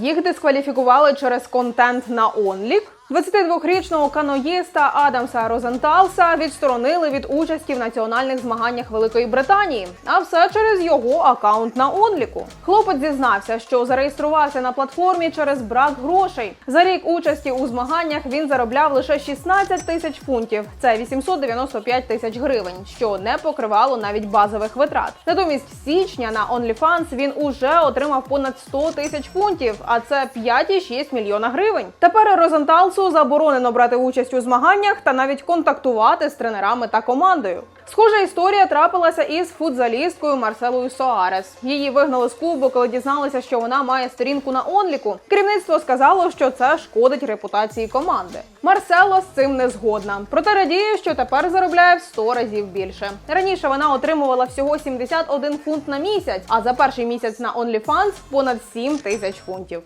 Їх дискваліфікували через контент на онлік. 22-річного каноїста Адамса Розенталса відсторонили від участі в національних змаганнях Великої Британії, а все через його акаунт на онліку. Хлопець зізнався, що зареєструвався на платформі через брак грошей. За рік участі у змаганнях він заробляв лише 16 тисяч фунтів. Це 895 тисяч гривень, що не покривало навіть базових витрат. Натомість січня на OnlyFans він уже отримав понад 100 тисяч фунтів, а це 5,6 мільйона гривень. Тепер Розенталсу заборонено брати участь у змаганнях та навіть контактувати з тренерами та командою. Схожа історія трапилася із футзалісткою Марселою Соарес. Її вигнали з клубу, коли дізналися, що вона має сторінку на онліку. Керівництво сказало, що це шкодить репутації команди. Марсело з цим не згодна. Проте радіє, що тепер заробляє в 100 разів більше. Раніше вона отримувала всього 71 фунт на місяць, а за перший місяць на OnlyFans понад 7 тисяч фунтів.